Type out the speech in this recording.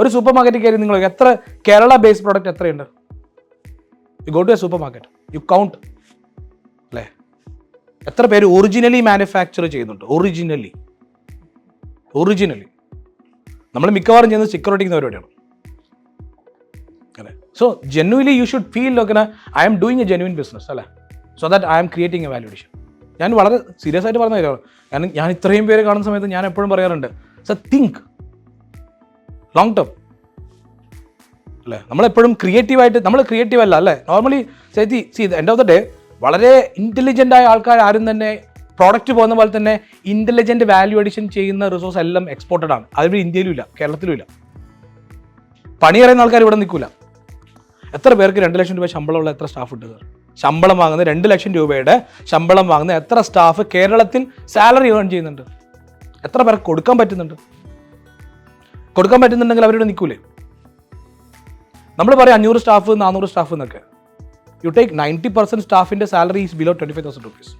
ഒരു സൂപ്പർ മാർക്കറ്റിൽ കയറി നിങ്ങൾ എത്ര കേരള ബേസ്ഡ് പ്രോഡക്റ്റ് എത്രയുണ്ട്? You go to a supermarket you count അല്ലേ? എത്ര പേര് ഒറിജിനലി മാനുഫാക്ചർ ചെയ്യുന്നുണ്ട്? ഒറിജിനലി ഒറിജിനലി നമ്മൾ മിക്കവാറും ചെയ്യുന്നത് സ്റ്റിക്കർ ഒട്ടിക്കുന്ന പരിപാടിയാണ്. അല്ലേ? So genuinely you should feel like I am doing a genuine business അല്ലേ? So that I am creating a value addition ഞാൻ വളരെ സീരിയസ് ആയിട്ട് പറഞ്ഞ കാര്യമാണ്. കാരണം ഞാൻ ഇത്രയും പേര് കാണുന്ന സമയത്ത് ഞാൻ എപ്പോഴും പറയാറുണ്ട് സോ തിങ്ക് ലോങ് ടേം അല്ലേ? നമ്മളെപ്പോഴും ക്രിയേറ്റീവായിട്ട് നമ്മൾ ക്രിയേറ്റീവ് അല്ല അല്ലേ? നോർമലി ചേച്ചി see end of the day വളരെ ഇന്റലിജന്റ് ആയ ആൾക്കാർ ആരും തന്നെ പ്രോഡക്റ്റ് പോകുന്ന പോലെ തന്നെ ഇന്റലിജന്റ് വാല്യൂ അഡിഷൻ ചെയ്യുന്ന റിസോഴ്സ് എല്ലാം എക്സ്പോർട്ടഡ് ആണ്. അതിൽ ഇന്ത്യയിലും ഇല്ല കേരളത്തിലും ഇല്ല. പണി അറിയുന്ന ആൾക്കാർ ഇവിടെ നിൽക്കില്ല എത്ര പേർക്ക് രണ്ട് ലക്ഷം രൂപ ശമ്പളമുള്ള എത്ര സ്റ്റാഫ് ഉണ്ട് സാർ ശമ്പളം വാങ്ങുന്ന രണ്ട് ലക്ഷം രൂപയുടെ ശമ്പളം വാങ്ങുന്ന എത്ര സ്റ്റാഫ് കേരളത്തിൽ സാലറി ഏൺ ചെയ്യുന്നുണ്ട്? എത്ര പേർക്ക് കൊടുക്കാൻ പറ്റുന്നുണ്ട്? കൊടുക്കാൻ പറ്റുന്നുണ്ടെങ്കിൽ അവരോട് നിൽക്കൂലേ? നമ്മൾ പറയും അഞ്ഞൂറ് സ്റ്റാഫ് നാനൂറ് സ്റ്റാഫ് എന്നൊക്കെ. You take ninety percent സ്റ്റാഫിന്റെ salary is below twenty five thousand rupees